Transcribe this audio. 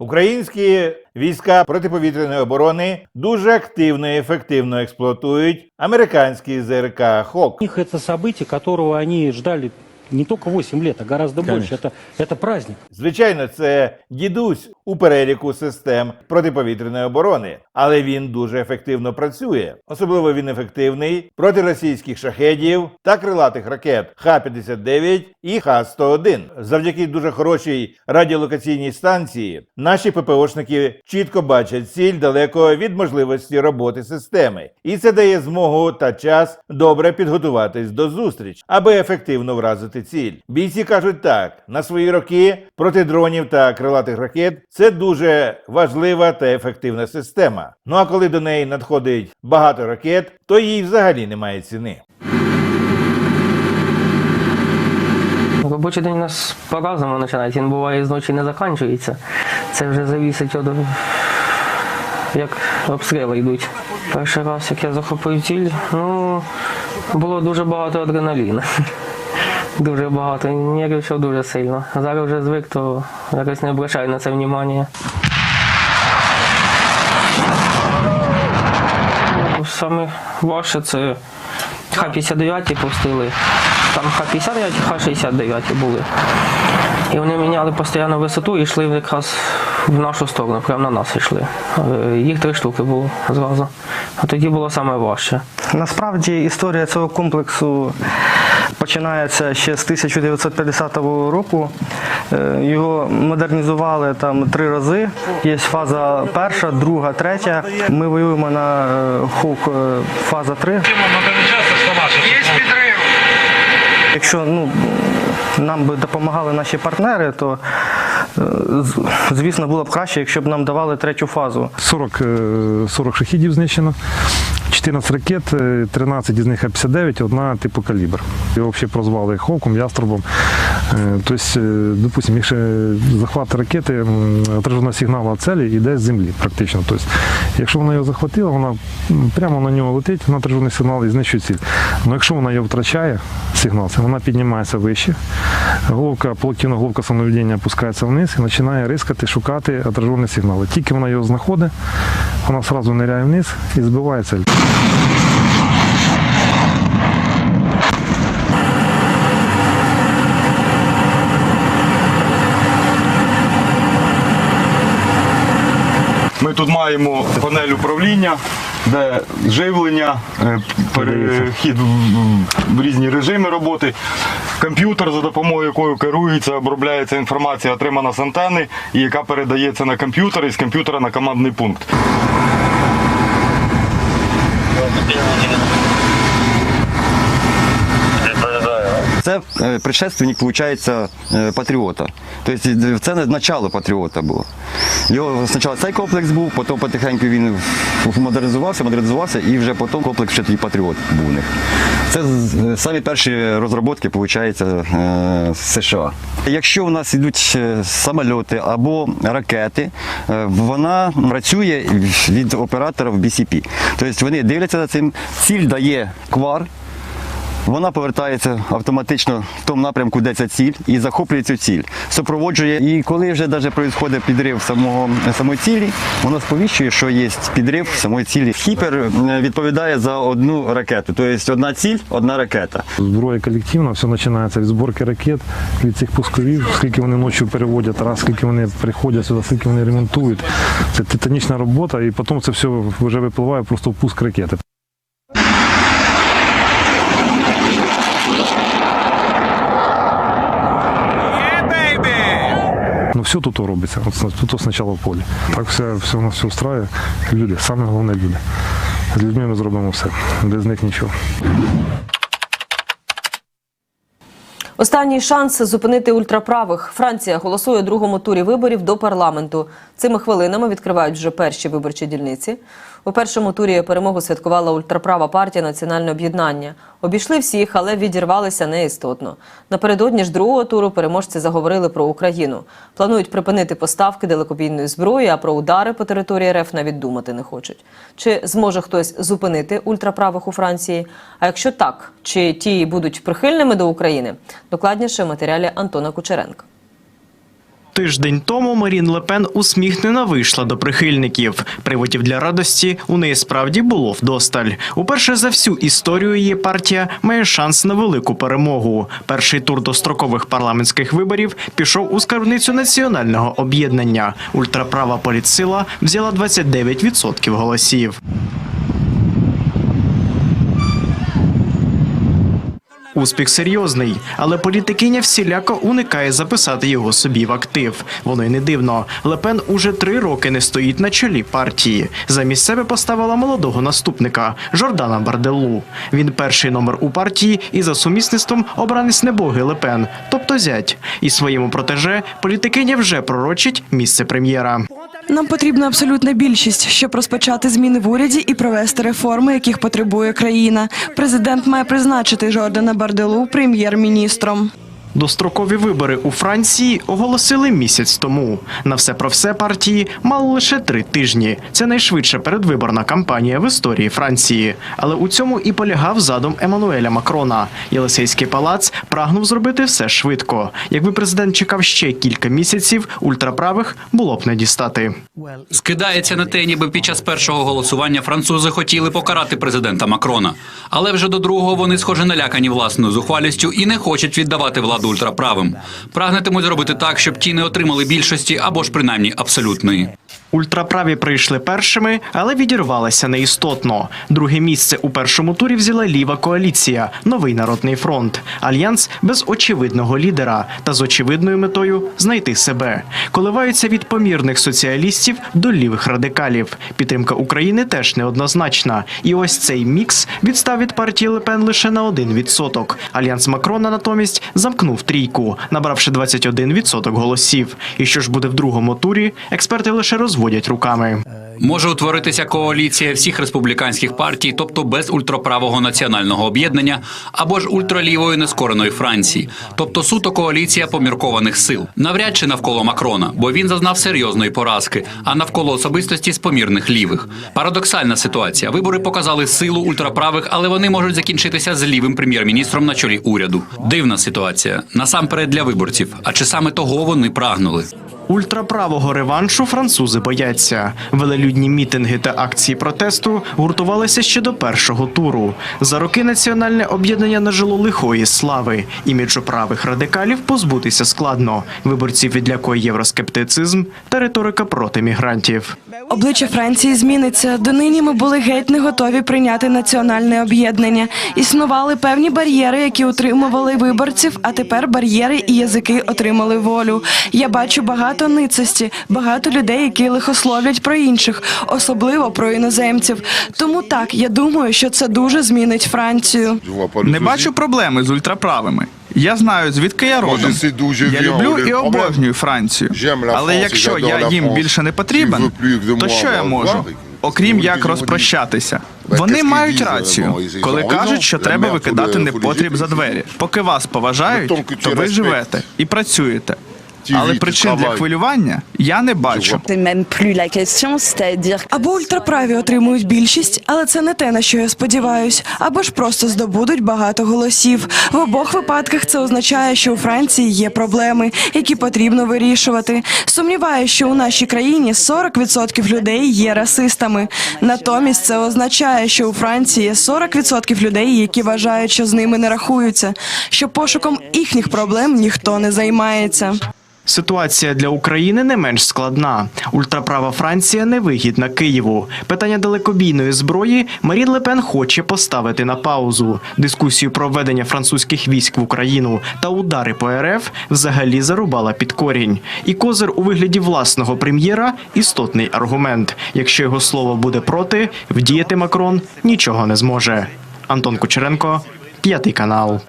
Українські війська протиповітряної оборони дуже активно і ефективно експлуатують американські ЗРК ХОК. Это событие, которого они ждали не только 8 лет, а гораздо больше. Это, это праздник. Звичайно, це дідусь у переліку систем протиповітряної оборони, але він дуже ефективно працює. Особливо він ефективний проти російських шахедів та крилатих ракет Х-59 і Х-101. Завдяки дуже хорошій радіолокаційній станції наші ППОшники чітко бачать ціль далеко від можливості роботи системи, і це дає змогу та час добре підготуватись до зустріч, аби ефективно вразити ціль. Бійці кажуть так: на свої роки проти дронів та крилатих ракет це дуже важлива та ефективна система. Ну а коли до неї надходить багато ракет, то їй взагалі немає ціни. Робочий день у нас по-разному починається. Він буває з ночі не закінчується. Це вже залежить від як обстріли йдуть. Перший раз, як я захопив ціль, ну було дуже багато адреналіну. Дуже багато. Нервничав дуже сильно. Зараз вже звик, то якось не обращаю на це увагу. Саме важче це Х-59 пустили. Там Х-59 і Х-69 були. І вони міняли постійно висоту і йшли якраз в нашу сторону, прямо на нас йшли. Е, Їх три штуки було зразу. А тоді було саме важче. Насправді історія цього комплексу починається ще з 1950 року. Е, Його модернізували там три рази. Є фаза перша, друга, третя. Ми воюємо на е, Хук е, фаза 3. Якщо ну, нам би допомагали наші партнери, то звісно було б краще, якщо б нам давали третю фазу. 40, е, 40 шахідів знищено, 14 ракет, е, 13 із них Х-59, одна типу калібр. Його взагалі прозвали Ховком, Яструбом. Е, Тобто, е, допустимо, якщо захват ракети м, отраженого сигналу від цілі йде з землі практично. Тобто, якщо вона його захватила, вона прямо на нього летить, вона отражений сигнал і знищує ціль. Але якщо вона його втрачає, сигнал, вона піднімається вище, головка, полотівна головка самовідділення опускається вниз і починає рискати, шукати отражені сигнали. Тільки вона його знаходить, вона одразу ниряє вниз і збиває тут маємо панель управління, де живлення, е, перехід в- різні режими роботи. Комп'ютер, за допомогою якого керується, обробляється інформація, отримана з антени, і яка передається на комп'ютер і з комп'ютера на командний пункт. Це е, предшественник, виходить, е, патріота. Тобто це не начало патріота було. Його спочатку цей комплекс був, потім потихеньку він модернізувався, модернізувався, і вже потім комплекс ще тоді патріот був у них. Це самі перші розробки, виходить, е, США. Якщо у нас йдуть е, самольоти або ракети, е, вона працює від оператора в BCP. Тобто вони дивляться за цим, ціль дає квар. Вона повертається автоматично в тому напрямку, де ця ціль, і захоплює цю ціль, супроводжує. І коли вже навіть відбувається підрив самого самої цілі, воно сповіщує, що є підрив самої цілі. Хіпер е, відповідає за одну ракету. Тобто одна ціль, одна ракета. Зброя колективна, все починається від зборки ракет, від цих пусковів, скільки вони ночі переводять, раз, скільки вони приходять сюди, скільки вони ремонтують. Це титанічна робота, і потім це все вже випливає просто в пуск ракети. Ну все тут робиться. От тут спочатку в полі. Так все, все у нас все устраює. Люди, саме головне люди. З людьми ми зробимо все. Без них нічого. Останній шанс зупинити ультраправих. Франція голосує у другому турі виборів до парламенту. Цими хвилинами відкривають вже перші виборчі дільниці. У першому турі перемогу святкувала ультраправа партія Національне об'єднання. Обійшли всіх, але відірвалися неістотно. Напередодні ж другого туру переможці заговорили про Україну. Планують припинити поставки далекобійної зброї, а про удари по території РФ навіть думати не хочуть. Чи зможе хтось зупинити ультраправих у Франції? А якщо так, чи ті будуть прихильними до України? Докладніше в матеріалі Антона Кучеренка. Тиждень тому Марін Лепен усміхнено вийшла до прихильників. Приводів для радості у неї справді було вдосталь. Уперше за всю історію її партія має шанс на велику перемогу. Перший тур дострокових парламентських виборів пішов у скарбницю національного об'єднання. Ультраправа політсила взяла 29% голосів. Успіх серйозний, але політикиня всіляко уникає записати його собі в актив. Воно й не дивно. Лепен уже три роки не стоїть на чолі партії. Замість себе поставила молодого наступника Жордана Барделу. Він перший номер у партії і за сумісництвом обранець небоги Лепен, тобто зять. І своєму протеже політикиня вже пророчить місце прем'єра. Нам потрібна абсолютна більшість, щоб розпочати зміни в уряді і провести реформи, яких потребує країна. Президент має призначити Жордана Барделу прем'єр-міністром. Дострокові вибори у Франції оголосили місяць тому. На все про все партії мало лише три тижні. Це найшвидша передвиборна кампанія в історії Франції. Але у цьому і полягав задум Еммануеля Макрона. Єлисейський палац прагнув зробити все швидко. Якби президент чекав ще кілька місяців, ультраправих було б не дістати. Скидається на те, ніби під час першого голосування французи хотіли покарати президента Макрона. Але вже до другого вони, схоже, налякані власною зухвалістю і не хочуть віддавати владу ультраправим. Прагнетимуть зробити так, щоб ті не отримали більшості або ж принаймні абсолютної. Ультраправі прийшли першими, але відірвалися неістотно. Друге місце у першому турі взяла ліва коаліція Новий народний фронт, альянс без очевидного лідера та з очевидною метою знайти себе. Коливаються від помірних соціалістів до лівих радикалів. Підтримка України теж неоднозначна. І ось цей мікс відстав від партії Лепен лише на 1%. Альянс Макрона натомість замкнув трійку, набравши 21% голосів. І що ж буде в другому турі? Експерти лише розводять руками. Може утворитися коаліція всіх республіканських партій, тобто без ультраправого національного об'єднання, або ж ультралівої нескореної Франції, тобто суто коаліція поміркованих сил. Навряд чи навколо Макрона, бо він зазнав серйозної поразки, а навколо особистості з помірних лівих. Парадоксальна ситуація. Вибори показали силу ультраправих, але вони можуть закінчитися з лівим прем'єр-міністром на чолі уряду. Дивна ситуація насамперед для виборців. А чи саме того вони прагнули? Ультраправого реваншу французи бояться. Велелюдні мітинги та акції протесту гуртувалися ще до першого туру. За роки національне об'єднання нажило лихої слави. Іміджу правих радикалів позбутися складно. Виборців відлякує євроскептицизм та риторика проти мігрантів. Обличчя Франції зміниться. Донині ми були геть не готові прийняти національне об'єднання. Існували певні бар'єри, які утримували виборців, а тепер бар'єри і язики отримали волю. Я бачу багато ницості, багато людей, які лихословлять про інших, особливо про іноземців. Тому так, я думаю, що це дуже змінить Францію. Не бачу проблеми з ультраправими. Я знаю, звідки я родом. Я люблю і обожнюю Францію. Але якщо я їм більше не потрібен, то що я можу? Окрім як розпрощатися. Вони мають рацію, коли кажуть, що треба викидати непотріб за двері. Поки вас поважають, то ви живете і працюєте. Але причин для хвилювання я не бачу. Або ультраправі отримують більшість, але це не те, на що я сподіваюсь, або ж просто здобудуть багато голосів. В обох випадках це означає, що у Франції є проблеми, які потрібно вирішувати. Сумніваюся, що у нашій країні 40% людей є расистами. Натомість це означає, що у Франції є 40% людей, які вважають, що з ними не рахуються, що пошуком їхніх проблем ніхто не займається. Ситуація для України не менш складна. Ультраправа Франція невигідна Києву. Питання далекобійної зброї Марін Лепен хоче поставити на паузу. Дискусію про введення французьких військ в Україну та удари по РФ взагалі зарубала під корінь. І козир у вигляді власного прем'єра істотний аргумент. Якщо його слово буде проти, вдіяти Макрон нічого не зможе. Антон Кучеренко, п'ятий канал.